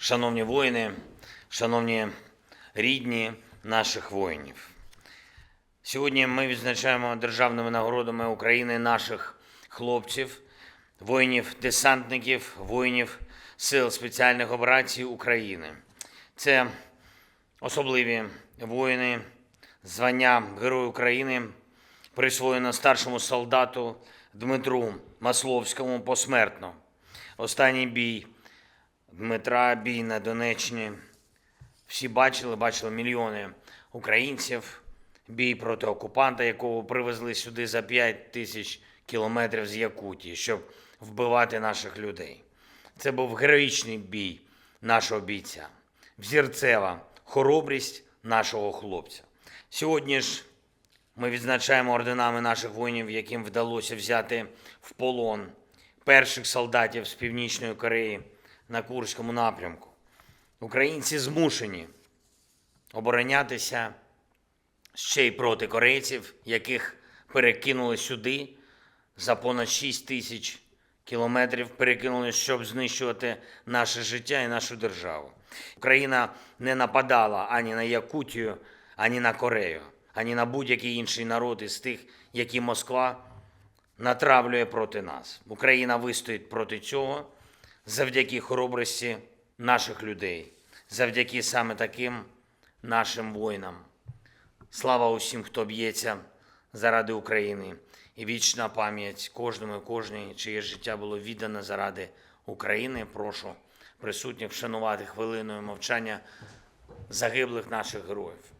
шановні воїни, шановні рідні наших воїнів. Сьогодні ми відзначаємо державними нагородами України наших хлопців, воїнів-десантників, воїнів Сил спеціальних операцій України. Це особливі воїни, звання Герой України присвоєно старшому солдату Дмитру Масловському посмертно. Останній бій Дмитра, бій на Донеччині. Всі бачили, бачили мільйони українців. Бій проти окупанта, якого привезли сюди за 5 тисяч кілометрів з Якутії, щоб вбивати наших людей. Це був героїчний бій нашого бійця, взірцева хоробрість нашого хлопця. Сьогодні ж ми відзначаємо орденами наших воїнів, яким вдалося взяти в полон перших солдатів з Північної Кореї на Курському напрямку. Українці змушені оборонятися ще й проти корейців, яких перекинули сюди за понад 6 тисяч кілометрів, перекинули, щоб знищувати наше життя і нашу державу. Україна не нападала ані на Якутію, ані на Корею, ані на будь-який інший народ із тих, які Москва натравлює проти нас. Україна вистоїть проти цього завдяки хоробрості наших людей, завдяки саме таким нашим воїнам. Слава усім, хто б'ється заради України, і вічна пам'ять кожному і кожній, чиє життя було віддано заради України. Прошу присутніх вшанувати хвилиною мовчання загиблих наших героїв.